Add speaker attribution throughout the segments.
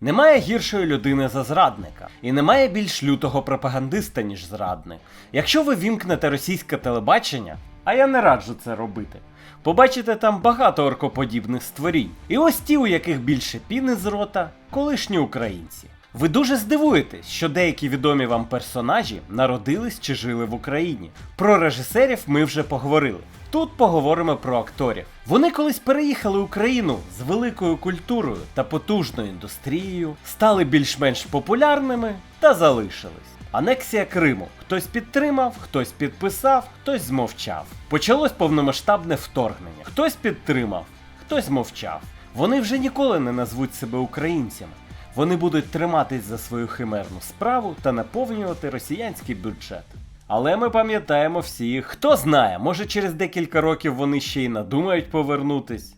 Speaker 1: Немає гіршої людини за зрадника, і немає більш лютого пропагандиста, ніж зрадник. Якщо ви вімкнете російське телебачення, а я не раджу це робити, побачите там багато оркоподібних створінь. І ось ті, у яких більше піни з рота, колишні українці. Ви дуже здивуєтесь, що деякі відомі вам персонажі народились чи жили в Україні. Про режисерів ми вже поговорили. Тут поговоримо про акторів. Вони колись переїхали Україну з великою культурою та потужною індустрією, стали більш-менш популярними та залишились. Анексія Криму. Хтось підтримав, хтось підписав, хтось змовчав. Почалось повномасштабне вторгнення. Хтось підтримав, хтось мовчав. Вони вже ніколи не назвуть себе українцями. Вони будуть триматись за свою химерну справу та наповнювати росіянський бюджет. Але ми пам'ятаємо всіх, хто знає, може через декілька років вони ще й надумають повернутись.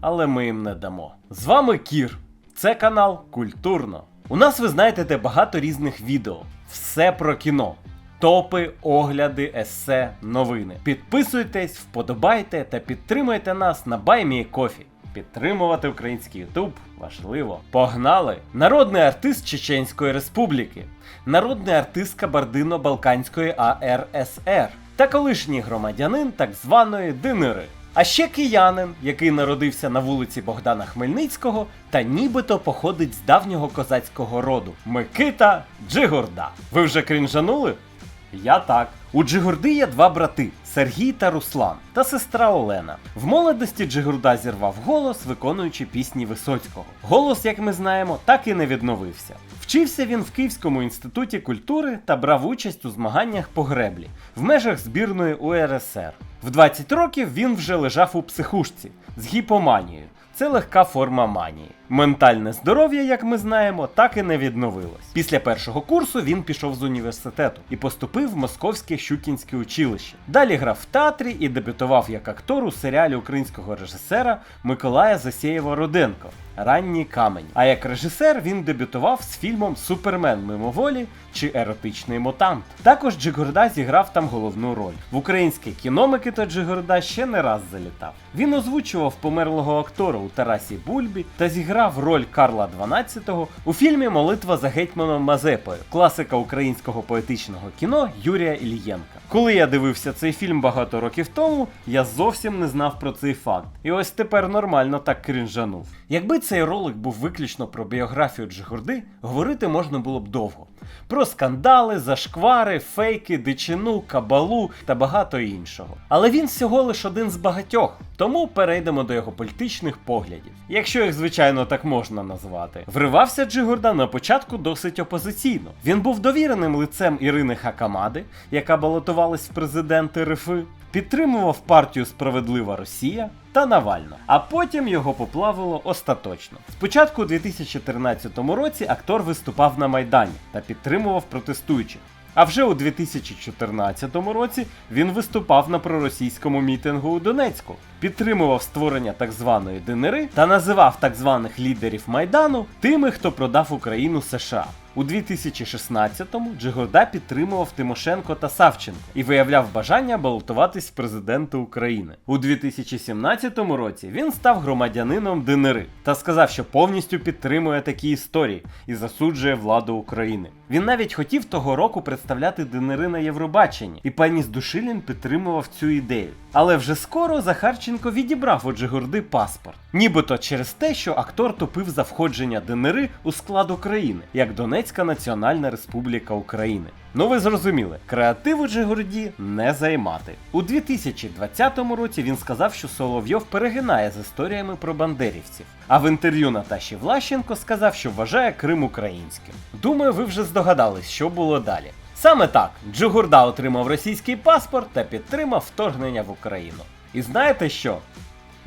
Speaker 1: Але ми їм не дамо. З вами Кір. Це канал Культурно. У нас ви знайдете багато різних відео. Все про кіно. Топи, огляди, есе, новини. Підписуйтесь, вподобайте та підтримуйте нас на BuyMeCoffee. Підтримувати український Ютуб важливо. Погнали! Народний артист Чеченської Республіки, народний артист Кабардино-Балканської АРСР та колишній громадянин так званої Динери. А ще киянин, який народився на вулиці Богдана Хмельницького та нібито походить з давнього козацького роду Микита Джигурда. Ви вже крінжанули? Я так. У Джигурди є два брати Сергій та Руслан, та сестра Олена. В молодості Джигурда зірвав голос, виконуючи пісні Висоцького. Голос, як ми знаємо, так і не відновився. Вчився він в Київському інституті культури та брав участь у змаганнях по греблі в межах збірної УРСР. В 20 років він вже лежав у психушці з гіпоманією. Це легка форма манії. Ментальне здоров'я, як ми знаємо, так і не відновилось. Після першого курсу він пішов з університету і поступив в Московське Щукінське училище. Далі грав в театрі і дебютував як актор у серіалі українського режисера Миколая Засєєва Руденко Ранній камень. А як режисер він дебютував з фільмом Супермен мимоволі чи Еротичний мутант. Також Джигурда зіграв там головну роль. В українське кіно Микита Джигурда ще не раз залітав. Він озвучував померлого актора у Тарасі Бульбі та зіграв роль Карла XII у фільмі Молитва за гетьманом Мазепою, класика українського поетичного кіно Юрія Ільєнка. Коли я дивився цей фільм багато років тому, я зовсім не знав про цей факт. І ось тепер нормально так крінжанув. Якби цей ролик був виключно про біографію Джигурди, говорити можна було б довго. Про скандали, зашквари, фейки, дичину, кабалу та багато іншого. Але він всього лиш один з багатьох, тому перейдемо до його політичних поглядів, якщо їх, звичайно, так можна назвати. Вривався Джигурда на початку досить опозиційно. Він був довіреним лицем Ірини Хакамади, яка балотувалась в президенти РФИ, підтримував партію Справедлива Росія та Навально, а потім його поплавило остаточно. Спочатку у 2013 році актор виступав на Майдані та підтримував протестуючих. А вже у 2014 році він виступав на проросійському мітингу у Донецьку, підтримував створення так званої ДНР та називав так званих лідерів Майдану тими, хто продав Україну США. У 2016-му Джигорда підтримував Тимошенко та Савченко і виявляв бажання балотуватись в президенти України. У 2017 році він став громадянином ДНР та сказав, що повністю підтримує такі історії і засуджує владу України. Він навіть хотів того року представляти ДНР на Євробаченні, і пані Здушилін підтримував цю ідею. Але вже скоро Захарченко відібрав у Джигурди паспорт, нібито через те, що актор топив за входження ДНР у склад України, як Донецька Національна Республіка України. Ну ви зрозуміли, креативу Джигурді не займати. У 2020 році він сказав, що Соловйов перегинає з історіями про бандерівців. А в інтерв'ю Наташі Влащенко сказав, що вважає Крим українським. Думаю, ви вже здогадались, що було далі. Саме так, Джигурда отримав російський паспорт та підтримав вторгнення в Україну. І знаєте що?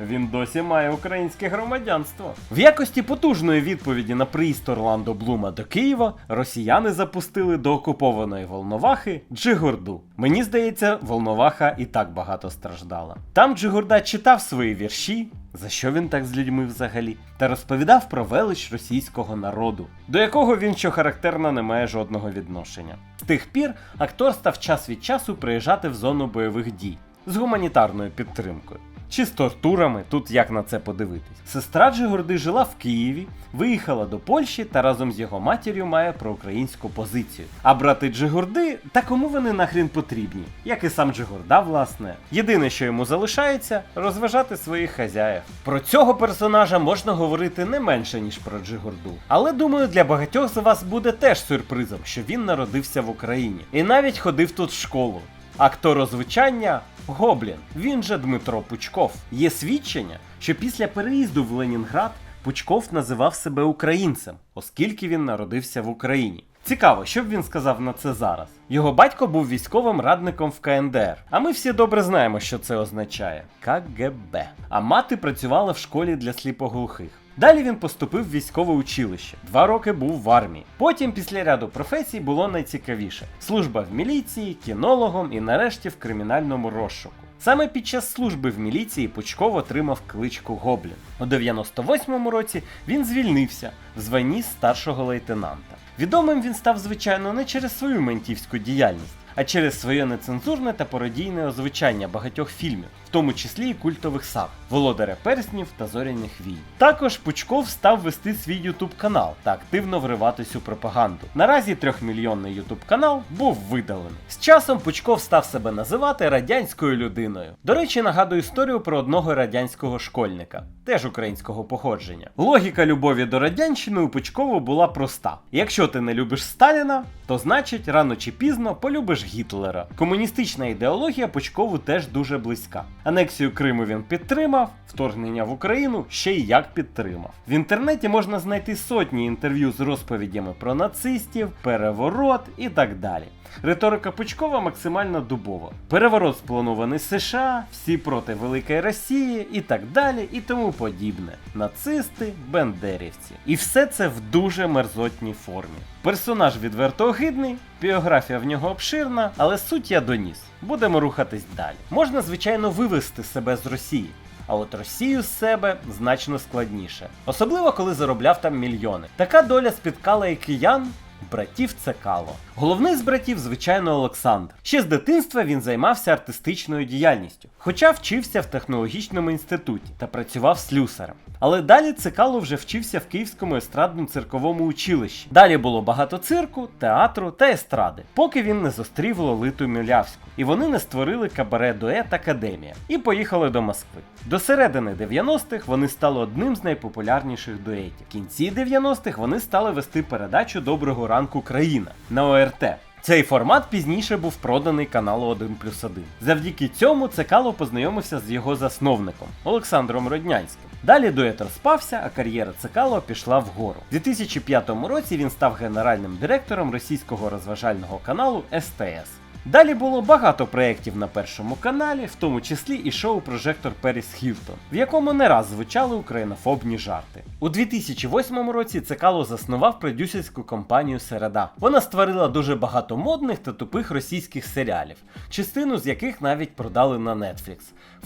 Speaker 1: Він досі має українське громадянство. В якості потужної відповіді на приїзд Орландо Блума до Києва росіяни запустили до окупованої Волновахи Джигурду. Мені здається, Волноваха і так багато страждала. Там Джигурда читав свої вірші, за що він так з людьми взагалі, та розповідав про велич російського народу, до якого він, що характерно, не має жодного відношення. З тих пір актор став час від часу приїжджати в зону бойових дій з гуманітарною підтримкою. Чи з тортурами, тут як на це подивитись. Сестра Джигурди жила в Києві, виїхала до Польщі та разом з його матір'ю має проукраїнську позицію. А брати Джигурди, та кому вони нахрін потрібні, як і сам Джигурда, власне. Єдине, що йому залишається, розважати своїх хазяїв. Про цього персонажа можна говорити не менше, ніж про Джигурду. Але думаю, для багатьох з вас буде теж сюрпризом, що він народився в Україні і навіть ходив тут в школу. Актор озвучання Гоблін, він же Дмитро Пучков. Є свідчення, що після переїзду в Ленінград Пучков називав себе українцем, оскільки він народився в Україні. Цікаво, що б він сказав на це зараз. Його батько був військовим радником в КНДР, а ми всі добре знаємо, що це означає КГБ. А мати працювала в школі для сліпоглухих. Далі він поступив в військове училище, два роки був в армії. Потім, після ряду професій, було найцікавіше: служба в міліції, кінологом і нарешті в кримінальному розшуку. Саме під час служби в міліції Пучков отримав кличку Гоблін. У 98-му році він звільнився в званні старшого лейтенанта. Відомим він став, звичайно, не через свою ментівську діяльність, а через своє нецензурне та пародійне озвучання багатьох фільмів, в тому числі і культових саг Володаря Перснів та Зоряних війн. Також Пучков став вести свій ютуб канал та активно вриватись у пропаганду. Наразі трьохмільйонний ютуб канал був видалений. З часом Пучков став себе називати радянською людиною. До речі, нагадую історію про одного радянського школьника, теж українського походження. Логіка любові до радянщини у Пучкову була проста: якщо ти не любиш Сталіна, то значить рано чи пізно полюбиш Гітлера. Комуністична ідеологія Пучкову теж дуже близька. Анексію Криму він підтримав, вторгнення в Україну ще й як підтримав. В інтернеті можна знайти сотні інтерв'ю з розповідями про нацистів, переворот і так далі. Риторика Пучкова максимально дубова. Переворот спланований США, всі проти Великої Росії і так далі, і тому подібне. Нацисти, бендерівці. І все це в дуже мерзотній формі. Персонаж відверто огидний, біографія в нього обширна, але суть я доніс. Будемо рухатись далі. Можна, звичайно, вивести себе з Росії. А от Росію з себе значно складніше, особливо коли заробляв там мільйони. Така доля спіткала і киян, братів Цекало. Головний з братів, звичайно, Олександр. Ще з дитинства він займався артистичною діяльністю, хоча вчився в технологічному інституті та працював слюсарем. Але далі Цикало вже вчився в Київському естрадному цирковому училищі. Далі було багато цирку, театру та естради, поки він не зустрів Лолиту Мілявську. І вони не створили кабаре дует Академія і поїхали до Москви. До середини 90-х вони стали одним з найпопулярніших дуетів. В кінці 90-х вони стали вести передачу Доброго ранку країна на ОРТ. Цей формат пізніше був проданий каналу 1 плюс 1. Завдяки цьому Цекало познайомився з його засновником Олександром Роднянським. Далі дует розпався, а кар'єра Цекало пішла вгору. У 2005 році він став генеральним директором російського розважального каналу СТС. Далі було багато проєктів на першому каналі, в тому числі і шоу Прожектор Періс Хілтон, в якому не раз звучали українофобні жарти. У 2008 році Цекало заснував продюсерську компанію Середа. Вона створила дуже багато модних та тупих російських серіалів, частину з яких навіть продали на Netflix.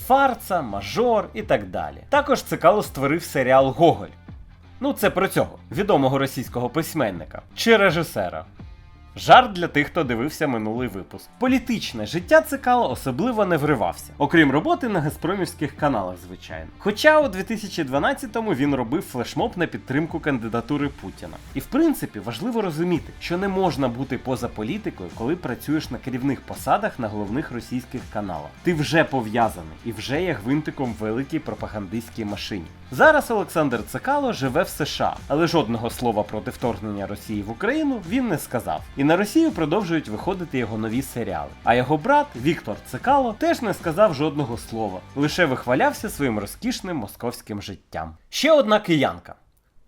Speaker 1: Фарца, Мажор і так далі. Також Цекало створив серіал Гоголь. Ну, це про цього відомого російського письменника чи режисера. Жарт для тих, хто дивився минулий випуск. Політичне життя Цикало особливо не вривався, окрім роботи на газпромівських каналах, звичайно. Хоча у 2012-му він робив флешмоб на підтримку кандидатури Путіна. І в принципі важливо розуміти, що не можна бути поза політикою, коли працюєш на керівних посадах на головних російських каналах. Ти вже пов'язаний і вже є гвинтиком в великій пропагандистській машині. Зараз Олександр Цикало живе в США, але жодного слова проти вторгнення Росії в Україну він не сказав. І на Росію продовжують виходити його нові серіали. А його брат Віктор Цикало теж не сказав жодного слова, лише вихвалявся своїм розкішним московським життям. Ще одна киянка.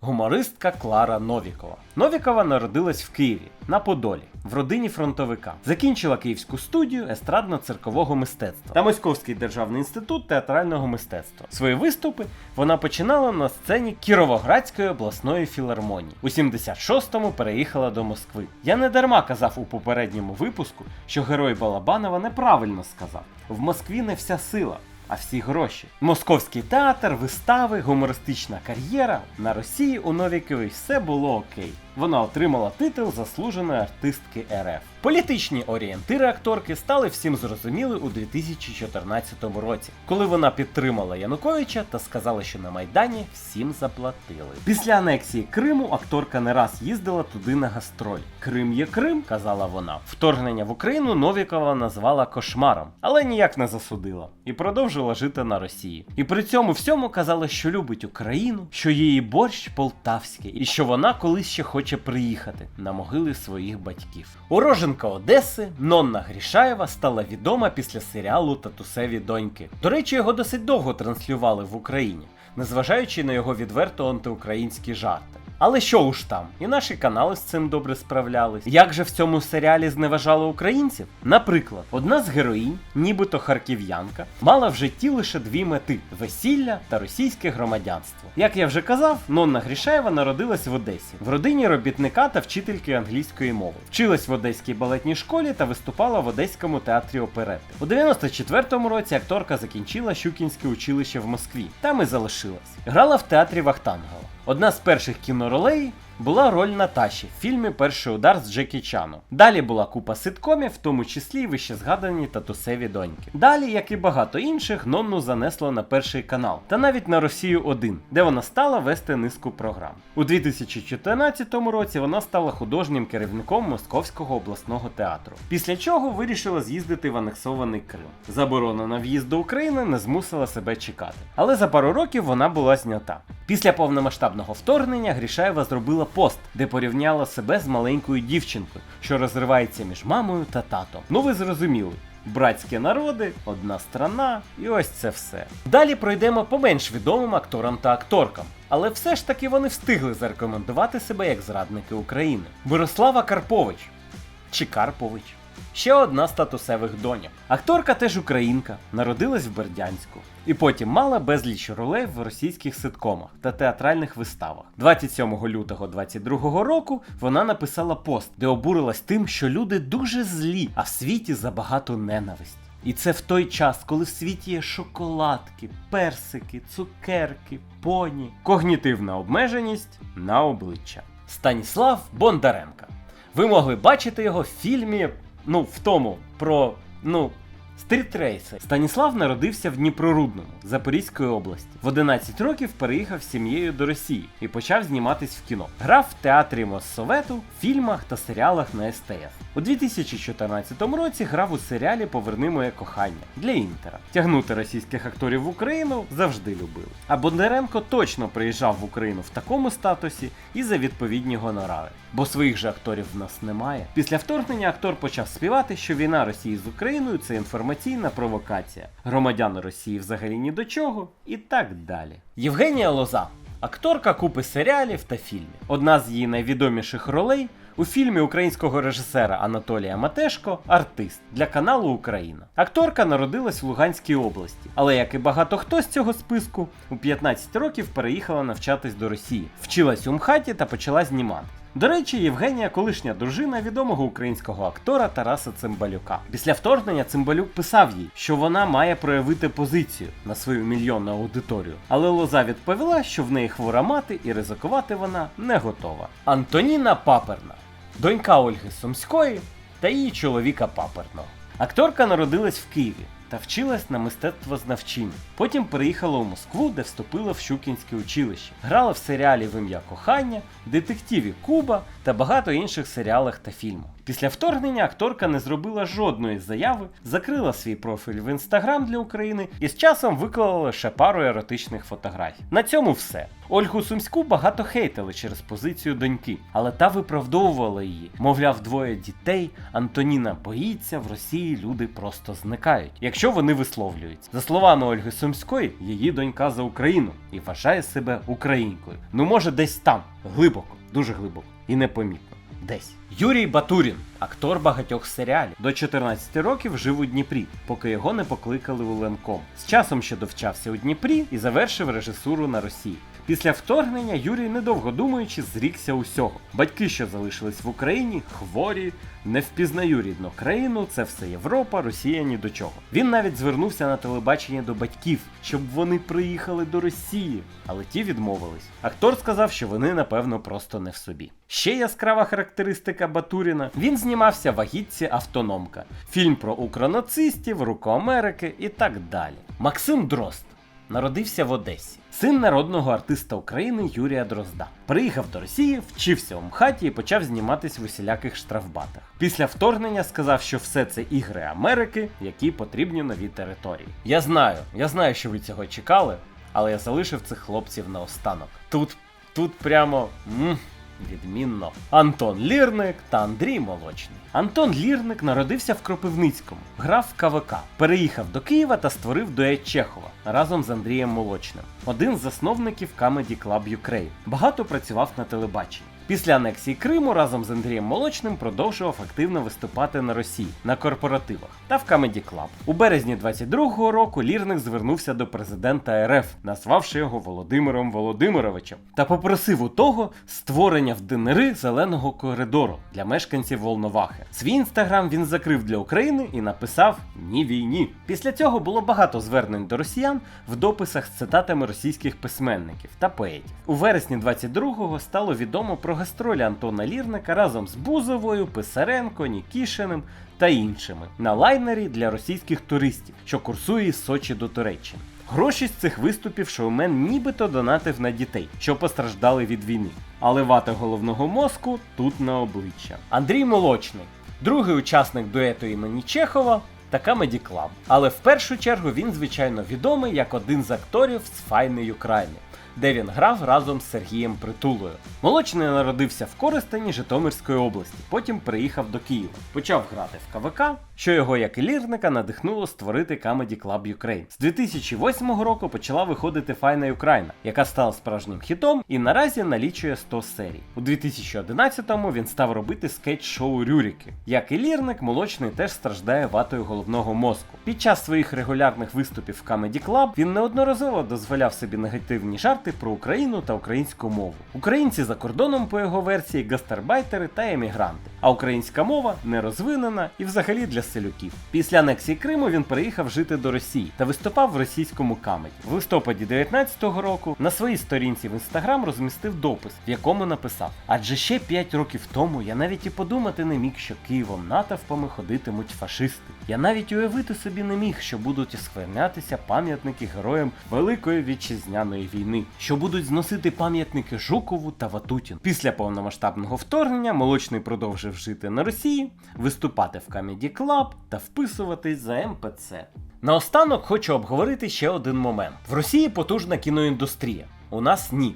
Speaker 1: Гумористка Клара Новікова. Новікова народилась в Києві на Подолі, в родині фронтовика. Закінчила Київську студію естрадно-циркового мистецтва та Московський державний інститут театрального мистецтва. Свої виступи вона починала на сцені Кіровоградської обласної філармонії. У 76-му переїхала до Москви. Я не дарма казав у попередньому випуску, що герой Балабанова неправильно сказав: в Москві не вся сила а всі гроші. Московський театр, вистави, гумористична кар'єра. На Росії у Новікові все було окей. Вона отримала титул заслуженої артистки РФ. Політичні орієнтири акторки стали всім зрозуміли у 2014 році, коли вона підтримала Януковича та сказала, що на Майдані всім заплатили. Після анексії Криму акторка не раз їздила туди на гастроль. Крим є Крим, казала вона. Вторгнення в Україну Новікова назвала кошмаром, але ніяк не засудила і продовжила жити на Росії. І при цьому всьому казала, що любить Україну, що її борщ полтавський, і що вона колись ще хоче приїхати на могили своїх батьків. Уроженка Одеси Нонна Грішаєва стала відома після серіалу Татусеві доньки. До речі, його досить довго транслювали в Україні, незважаючи на його відверто антиукраїнські жарти. Але що уж там, і наші канали з цим добре справлялись. Як же в цьому серіалі зневажали українців? Наприклад, одна з героїнь, нібито харків'янка, мала в житті лише дві мети весілля та російське громадянство. Як я вже казав, Нонна Грішаєва народилась в Одесі, в родині робітника та вчительки англійської мови. Вчилась в Одеській балетній школі та виступала в Одеському театрі оперети. У 94-му році акторка закінчила Щукінське училище в Москві. Там і залишилась. Грала в театрі Вахтангова. Одна з перших кіноролей була роль Наташі в фільмі Перший удар з Джекі Чаном. Далі була купа ситкомів, в тому числі й вище згадані татусеві доньки. Далі, як і багато інших, Нонну занесло на перший канал та навіть на Росію 1, де вона стала вести низку програм. У 2014 році вона стала художнім керівником Московського обласного театру. Після чого вирішила з'їздити в анексований Крим. Заборона на в'їзд до України не змусила себе чекати. Але за пару років вона була знята. Після повномасштабного вторгнення Грішаєва зробила пост, де порівняла себе з маленькою дівчинкою, що розривається між мамою та татом. Ну ви зрозуміли. Братські народи, одна страна, і ось це все. Далі пройдемо по менш відомим акторам та акторкам, але все ж таки вони встигли зарекомендувати себе як зрадники України. Мирослава Карпович чи Карпович. Ще одна з татусевих доньок. Акторка теж українка, народилась в Бердянську. І потім мала безліч ролей в російських ситкомах та театральних виставах. 27 лютого 22 року вона написала пост, де обурилась тим, що люди дуже злі, а в світі забагато ненависті. І це в той час, коли в світі є шоколадки, персики, цукерки, поні, когнітивна обмеженість на обличчя. Станіслав Бондаренка. Ви могли бачити його в фільмі, ну, в тому, про, ну, стрітрейси. Станіслав народився в Дніпрорудному, Запорізької області. В 11 років переїхав з сім'єю до Росії і почав зніматись в кіно. Грав в театрі Моссовету, фільмах та серіалах на СТС. У 2014 році грав у серіалі Поверни моє кохання для Інтера. Тягнути російських акторів в Україну завжди любили. А Бондаренко точно приїжджав в Україну в такому статусі і за відповідні гонорари. Бо своїх же акторів в нас немає. Після вторгнення актор почав співати, що війна Росії з Україною це інформаційна провокація. Громадяни Росії взагалі ні до чого, і так далі. Євгенія Лоза. Акторка купи серіалів та фільмів. Одна з її найвідоміших ролей у фільмі українського режисера Анатолія Матешко Артист для каналу Україна. Акторка народилась в Луганській області, але як і багато хто з цього списку, у 15 років переїхала навчатись до Росії, вчилась у МХАТі та почала знімати. До речі, Євгенія колишня дружина відомого українського актора Тараса Цимбалюка. Після вторгнення Цимбалюк писав їй, що вона має проявити позицію на свою мільйонну аудиторію. Але Лоза відповіла, що в неї хвора мати і ризикувати вона не готова. Антоніна Паперна, донька Ольги Сумської та її чоловіка Паперного. Акторка народилась в Києві та вчилась на мистецтвознавчині. Потім переїхала у Москву, де вступила в Щукінське училище. Грала в серіалі В ім'я кохання, детективі Куба та багато інших серіалах та фільмах. Після вторгнення акторка не зробила жодної заяви, закрила свій профіль в інстаграм для України і з часом виклала лише пару еротичних фотографій. На цьому все. Ольгу Сумську багато хейтили через позицію доньки, але та виправдовувала її. Мовляв, двоє дітей, Антоніна боїться, в Росії люди просто зникають, якщо вони висловлюють. За словами Ольги Сумської, її донька за Україну і вважає себе українкою. Ну може десь там, глибоко, дуже глибоко і непомітно. Десь. Юрій Батурін, актор багатьох серіалів. До 14 років жив у Дніпрі, поки його не покликали у Ленком. З часом ще довчався у Дніпрі і завершив режисуру на Росії. Після вторгнення Юрій, недовго думаючи, зрікся усього. Батьки, що залишились в Україні, хворі, не впізнаю рідну країну, це все Європа, Росія ні до чого. Він навіть звернувся на телебачення до батьків, щоб вони приїхали до Росії, але ті відмовились. Актор сказав, що вони, напевно, просто не в собі. Ще яскрава характеристика Батуріна. Він знімався в агітці Автономка, фільм про укронацистів, руку Америки і так далі. Максим Дрозд народився в Одесі. Син народного артиста України Юрія Дрозда. Приїхав до Росії, вчився у МХАТі і почав зніматись в усіляких штрафбатах. Після вторгнення сказав, що все це ігри Америки, які потрібні нові території. Я знаю, я знаю, що ви цього чекали, але я залишив цих хлопців наостанок. Тут, тут прямо. м Відмінно. Антон Лірник та Андрій Молочний. Антон Лірник народився в Кропивницькому, грав в КВК, переїхав до Києва та створив дует Чехова разом з Андрієм Молочним, один з засновників Comedy Club Ukraine. Багато працював на телебаченні. Після анексії Криму разом з Андрієм Молочним продовжував активно виступати на Росії на корпоративах та в Comedy Club. У березні 22-го року Лірник звернувся до президента РФ, назвавши його Володимиром Володимировичем, та попросив у того створення в ДНР зеленого коридору для мешканців Волновахи. Свій інстаграм він закрив для України і написав Ні війні. Після цього було багато звернень до росіян в дописах з цитатами російських письменників та поетів. У вересні 22-го стало відомо про гастролі Антона Лірника разом з Бузовою, Писаренко, Нікішиним та іншими на лайнері для російських туристів, що курсує з Сочі до Туреччини. Гроші з цих виступів шоумен нібито донатив на дітей, що постраждали від війни. Але вата головного мозку тут на обличчя. Андрій Молочний, другий учасник дуету імені Чехова така Медіклам. Але в першу чергу він, звичайно, відомий як один з акторів з Файної України, де він грав разом з Сергієм Притулою. Молочний народився в Коростені Житомирської області, потім приїхав до Києва. Почав грати в КВК, що його, як і лірника, надихнуло створити Comedy Club Ukraine. З 2008 року почала виходити Файна Україна, яка стала справжнім хітом і наразі налічує 100 серій. У 2011-му він став робити скетч-шоу Рюріки. Як і лірник, молочний теж страждає ватою головного мозку. Під час своїх регулярних виступів в Comedy Club він неодноразово дозволяв собі негативні жарти про Україну та українську мову. Українці за кордоном, по його версії, гастарбайтери та емігранти. А українська мова не розвинена і взагалі для селюків. Після анексії Криму він переїхав жити до Росії та виступав в російському камеді. В листопаді 19-го року на своїй сторінці в інстаграм розмістив допис, в якому написав: Адже ще 5 років тому я навіть і подумати не міг, що Києвом натовпами ходитимуть фашисти. Я навіть уявити собі не міг, що будуть осквернятися пам'ятники героям Великої вітчизняної війни, що будуть зносити пам'ятники Жукову та Ватутін. Після повномасштабного вторгнення молочний продовжив жити на Росії, виступати в Comedy Club та вписуватись за МПЦ. Наостанок хочу обговорити ще один момент: в Росії потужна кіноіндустрія. У нас ні.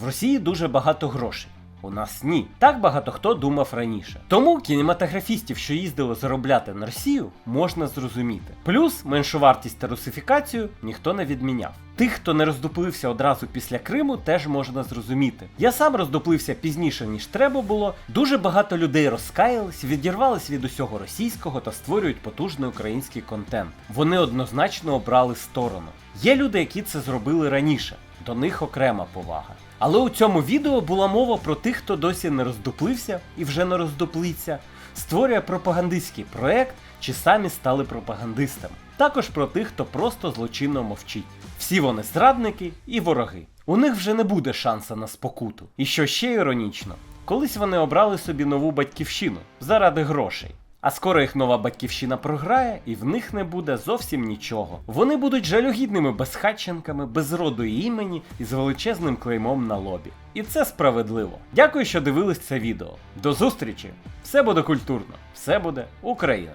Speaker 1: В Росії дуже багато грошей. У нас ні. Так багато хто думав раніше. Тому кінематографістів, що їздили заробляти на Росію, можна зрозуміти. Плюс меншу вартість та русифікацію ніхто не відміняв. Тих, хто не роздуплився одразу після Криму, теж можна зрозуміти. Я сам роздуплився пізніше, ніж треба було. Дуже багато людей розкаялись, відірвались від усього російського та створюють потужний український контент. Вони однозначно обрали сторону. Є люди, які це зробили раніше. До них окрема повага. Але у цьому відео була мова про тих, хто досі не роздуплився і вже не роздуплиться, створює пропагандистський проект чи самі стали пропагандистами. Також про тих, хто просто злочинно мовчить. Всі вони зрадники і вороги. У них вже не буде шанса на спокуту. І що ще іронічно, колись вони обрали собі нову батьківщину заради грошей. А скоро їх нова батьківщина програє, і в них не буде зовсім нічого. Вони будуть жалюгідними безхатченками, без роду і імені і з величезним клеймом на лобі. І це справедливо. Дякую, що дивились це відео. До зустрічі! Все буде культурно, все буде Україна!